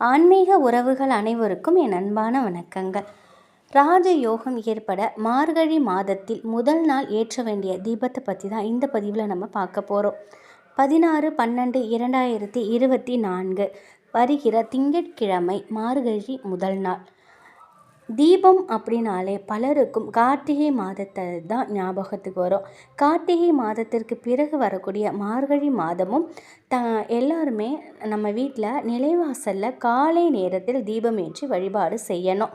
ஆன்மீக உறவுகள் அனைவருக்கும் என் அன்பான வணக்கங்கள். ராஜ யோகம் ஏற்பட மார்கழி மாதத்தில் முதல் நாள் ஏற்ற வேண்டிய தீபத்தை பற்றி தான் இந்த பதிவில் நம்ம பார்க்க போகிறோம் பதினாறு பன்னெண்டு இரண்டாயிரத்தி இருபத்தி நான்கு வருகிற திங்கட்கிழமை மார்கழி முதல் நாள். தீபம் அப்படின்னாலே பலருக்கும் கார்த்திகை மாதத்தை தான் ஞாபகத்துக்கு வரும். கார்த்திகை மாதத்திற்கு பிறகு வரக்கூடிய மார்கழி மாதமும் த எல்லாருமே நம்ம வீட்டில் நிலைவாசலில் காலை நேரத்தில் தீபம் ஏற்றி வழிபாடு செய்யணும்.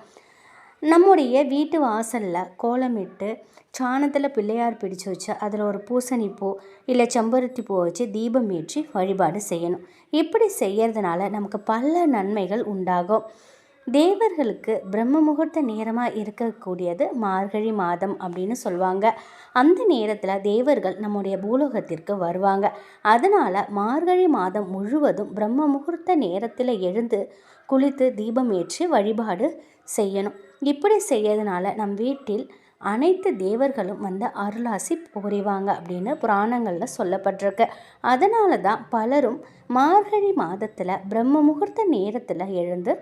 நம்முடைய வீட்டு வாசலில் கோலமிட்டு சாணத்தில் பிள்ளையார் பிடிச்சு வச்சு அதில் ஒரு பூசணி பூ இல்லை செம்பருத்தி பூ வச்சு தீபம் ஏற்றி வழிபாடு செய்யணும். இப்படி செய்கிறதுனால நமக்கு பல நன்மைகள் உண்டாகும். தேவர்களுக்கு பிரம்ம முகூர்த்த நேரமாக இருக்கக்கூடியது மார்கழி மாதம் அப்படின்னு சொல்லுவாங்க. அந்த நேரத்தில் தேவர்கள் நம்முடைய பூலோகத்திற்கு வருவாங்க. அதனால் மார்கழி மாதம் முழுவதும் பிரம்ம முகூர்த்த நேரத்தில் எழுந்து குளித்து தீபம் ஏற்றி வழிபாடு செய்யணும். இப்படி செய்யறதுனால நம் வீட்டில் அனைத்து தேவர்களும் வந்து அருளாசி புரிவாங்க அப்படின்னு புராணங்களில் சொல்லப்பட்டிருக்கு. அதனால தான் பலரும் மார்கழி மாதத்தில் பிரம்ம முகூர்த்த நேரத்தில் எழுந்து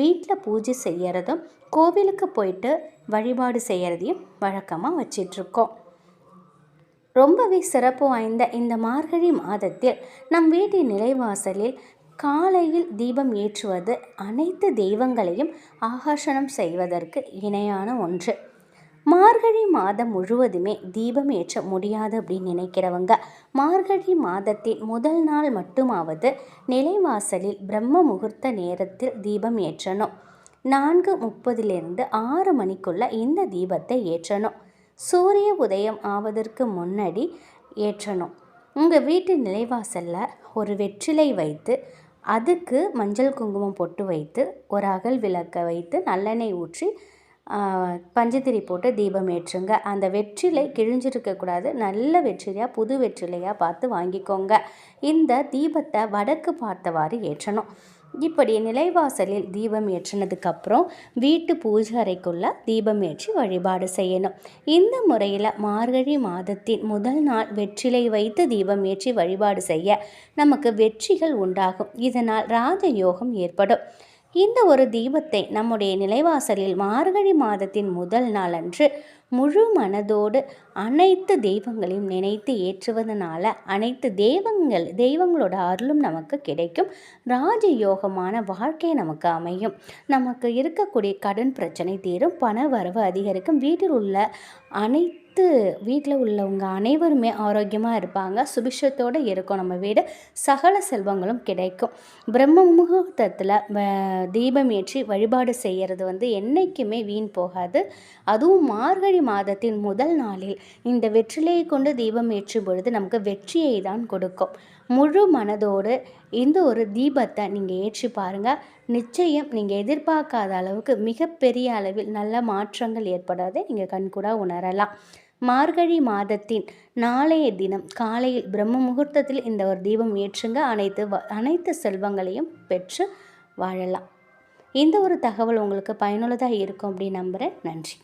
வீட்டில் பூஜை செய்கிறதும் கோவிலுக்கு போயிட்டு வழிபாடு செய்கிறதையும் வழக்கமாக வச்சிட்ருக்கோம். ரொம்பவே சிறப்பு வாய்ந்த இந்த மார்கழி மாதத்தில் நம் வீட்டின் நிலைவாசலில் காலையில் தீபம் ஏற்றுவது அனைத்து தெய்வங்களையும் ஆகர்ஷணம் செய்வதற்கு இணையான ஒன்று. மார்கழி மாதம் முழுவதுமே தீபம் ஏற்ற முடியாது அப்படின்னு நினைக்கிறவங்க மார்கழி மாதத்தின் முதல் நாள் மட்டுமாவது நிலைவாசலில் பிரம்ம முகூர்த்த நேரத்தில் தீபம் ஏற்றணும். நான்கு முப்பதிலிருந்து ஆறு மணிக்குள்ள இந்த தீபத்தை ஏற்றணும். சூரிய உதயம் ஆவதற்கு முன்னாடி ஏற்றணும். உங்கள் வீட்டு நிலைவாசலில் ஒரு வெற்றிலை வைத்து அதுக்கு மஞ்சள் குங்குமம் பொட்டு வைத்து ஒரு அகல் விளக்கை வைத்து நல்லெண்ணெய் ஊற்றி பஞ்சத்திரி போட்டு தீபம் ஏற்றுங்க. அந்த வெற்றிலை கிழிஞ்சிருக்கக்கூடாது நல்ல வெற்றிலையாக புது வெற்றிலையாக பார்த்து வாங்கிக்கோங்க. இந்த தீபத்தை வடக்கு பார்த்தவாறு ஏற்றணும். இப்படி நிலைவாசலில் தீபம் ஏற்றினதுக்கப்புறம் வீட்டு பூஜை அறைக்குள்ளே தீபம் ஏற்றி வழிபாடு செய்யணும். இந்த முறையில் மார்கழி மாதத்தின் முதல் நாள் வெற்றிலை வைத்து தீபம் ஏற்றி வழிபாடு செய்ய நமக்கு வெற்றிகள் உண்டாகும். இதனால் ராஜயோகம் ஏற்படும். இந்த ஒரு தீபத்தை நம்முடைய நிலைவாசலில் மார்கழி மாதத்தின் முதல் நாளன்று முழு மனதோடு அனைத்து தெய்வங்களையும் நினைத்து ஏற்றுவதனால அனைத்து தெய்வங்கள் தெய்வங்களோட அருளும் நமக்கு கிடைக்கும். ராஜயோகமான வாழ்க்கை நமக்கு அமையும். நமக்கு இருக்கக்கூடிய கடன் பிரச்சனை தீரும். பண வரவு அதிகரிக்கும். வீட்டில் உள்ள அனைத்து வீட்டில் உள்ளவங்க அனைவருமே ஆரோக்கியமாக இருப்பாங்க. சுபிஷத்தோடு இருக்கும் நம்ம வீடு. சகல செல்வங்களும் கிடைக்கும். பிரம்ம முகூர்த்தத்தில் தீபம் ஏற்றி வழிபாடு செய்கிறது வந்து என்றைக்குமே வீண் போகாது. அதுவும் மார்கழி மாதத்தின் முதல் நாளில் இந்த வெற்றிலையை கொண்டு தீபம் ஏற்றும் பொழுது நமக்கு வெற்றியை தான் கொடுக்கும். முழு மனதோடு இந்த ஒரு தீபத்தை நீங்கள் ஏற்றி பாருங்கள் நிச்சயம் நீங்கள் எதிர்பார்க்காத அளவுக்கு மிகப்பெரிய அளவில் நல்ல மாற்றங்கள் ஏற்படாது. நீங்கள் கண்கூடாக உணரலாம். மார்கழி மாதத்தின் நாளைய தினம் காலையில் பிரம்ம முகூர்த்தத்தில் இந்த ஒரு தீபம் ஏற்றுங்க. அனைத்து அனைத்து செல்வங்களையும் பெற்று வாழலாம். இந்த ஒரு தகவல் உங்களுக்கு பயனுள்ளதாக இருக்கும் அப்படின்னு நம்புகிறேன் நன்றி.